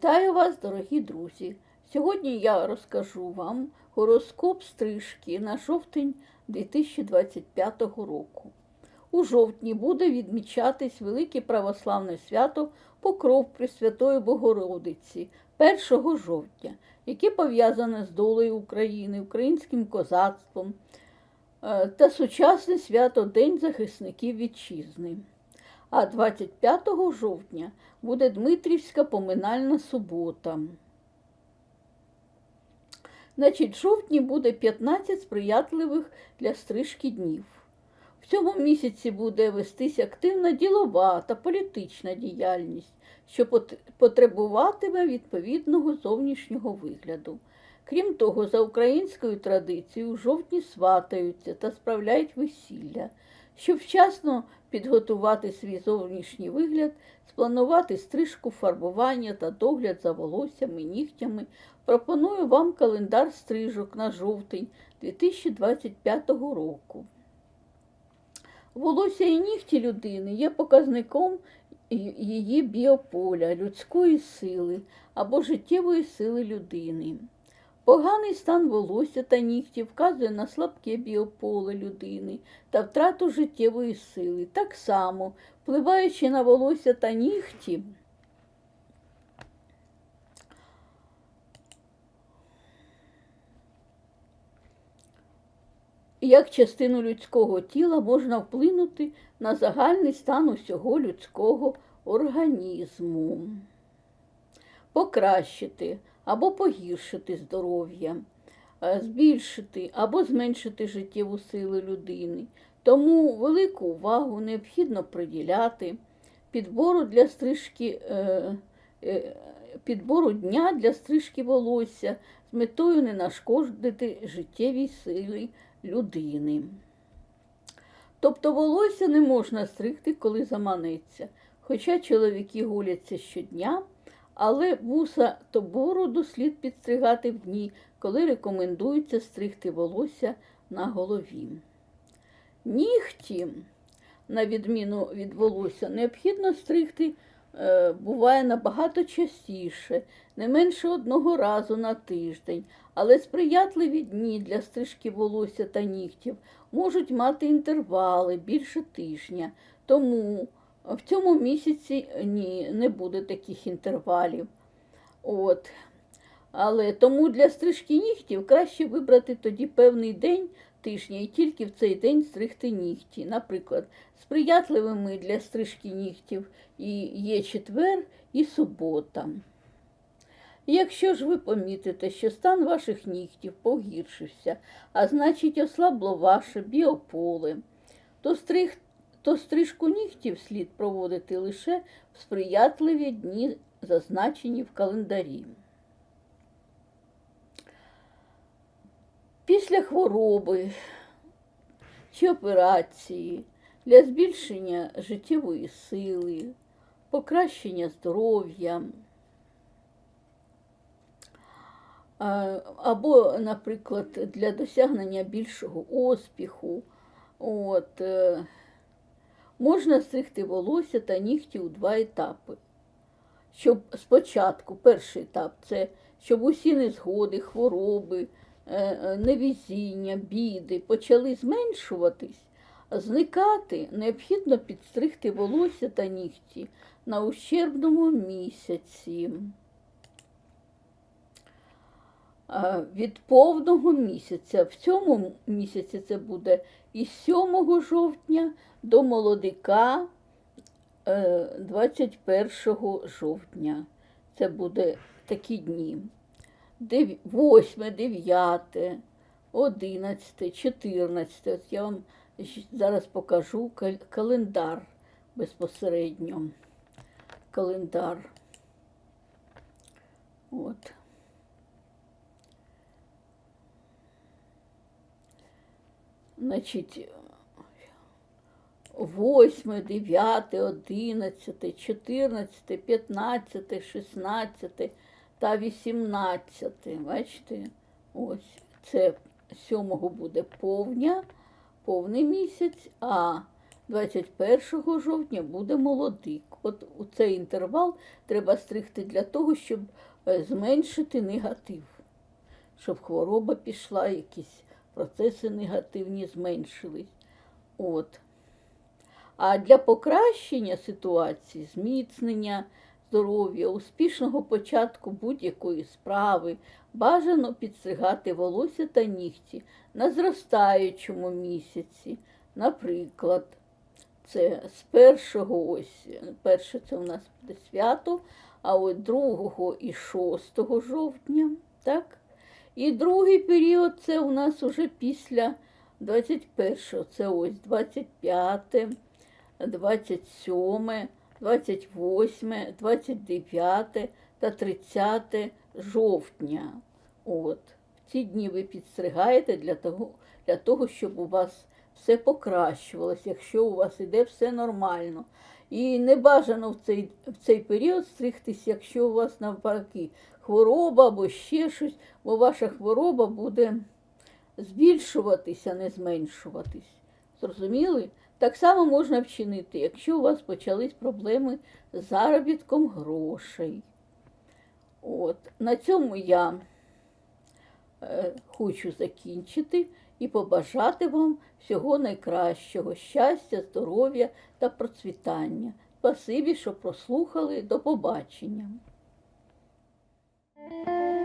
Вітаю вас, дорогі друзі! Сьогодні я розкажу вам гороскоп стрижки на жовтень 2025 року. У жовтні буде відмічатись велике православне свято Покров Пресвятої Богородиці 1 жовтня, яке пов'язане з долею України, українським козацтвом е, та сучасне свято День захисників вітчизни. А 25 жовтня буде Дмитрівська поминальна субота. Значить, жовтні буде 15 сприятливих для стрижки днів. В цьому місяці буде вестись активна ділова та політична діяльність, що потребуватиме відповідного зовнішнього вигляду. Крім того, за українською традицією жовтні сватаються та справляють весілля. Щоб вчасно підготувати свій зовнішній вигляд, спланувати стрижку, фарбування та догляд за волоссями, нігтями, пропоную вам календар стрижок на жовтень 2025 року. Волосся і нігті людини є показником її біополя, людської сили або життєвої сили людини. Поганий стан волосся та нігтів вказує на слабке біополе людини та втрату життєвої сили. Так само, впливаючи на волосся та нігті, як частину людського тіла можна вплинути на загальний стан усього людського організму, покращити або погіршити здоров'я, е, збільшити або зменшити життєву силу людини. Тому велику увагу необхідно приділяти підбору для стрижки. е, е, Підбору дня для стрижки волосся з метою не нашкодити життєвій силі людини. Тобто волосся не можна стригти, коли заманеться. Хоча чоловіки гуляться щодня, але вуса то бороду слід підстригати в дні, коли рекомендується стригти волосся на голові. Нігті, на відміну від волосся, необхідно стригти е, буває набагато частіше, не менше одного разу на тиждень, але сприятливі дні для стрижки волосся та нігтів можуть мати інтервали більше тижня. Тому в цьому місяці ні, не буде таких інтервалів. От. Але тому для стрижки нігтів краще вибрати тоді певний день тижня і тільки в цей день стригти нігті. Наприклад, сприятливими для стрижки нігтів і є четвер і субота. Якщо ж ви помітите, що стан ваших нігтів погіршився, а значить ослабло ваше біополе, то, стриг, то стрижку нігтів слід проводити лише в сприятливі дні, зазначені в календарі. Після хвороби чи операції для збільшення життєвої сили, покращення здоров'я. Або, наприклад, для досягнення більшого успіху, от, е, можна стригти волосся та нігті у два етапи. Щоб спочатку перший етап це щоб усі незгоди, хвороби, е, е, біди почали зменшуватись, зникати, необхідно підстригти волосся та нігті на ущербному місяці. А Від повного місяця. В цьому місяці це буде із 7 жовтня до молодика е, 21 жовтня. Це буде такі дні. 8, 9, 11, 14. От я вам зараз покажу календар безпосередньо. Календар. От. Значить, 8, 9, 11, 14, 15, 16 та 18. Бачите? Ось це 7 буде повня, повний місяць, а 21 жовтня буде молодик. От у цей інтервал треба стригти для того, щоб е, зменшити негатив, щоб хвороба пішла, якісь процеси негативні зменшились. От. А для покращення ситуації, зміцнення здоров'я, успішного початку будь-якої справи бажано підстригати волосся та нігті на зростаючому місяці. Наприклад, це з першого ось, перше це у нас буде свято, а от другого і 6 жовтня, так? І другий період це у нас уже після 21-го, це ось 25, 27, 28, 29 та 30 жовтня. От. Ці дні ви підстригаєте для того, для того, щоб у вас все покращувалося, якщо у вас іде все нормально. І не бажано в цей, в цей період стригтись, якщо у вас навпаки хвороба або ще щось, бо ваша хвороба буде збільшуватися, а не зменшуватись. Зрозуміли? Так само можна вчинити, якщо у вас почались проблеми з заробітком грошей. От. На цьому я е, хочу закінчити і побажати вам всього найкращого, щастя, здоров'я та процвітання. Спасибі, що прослухали. До побачення. Música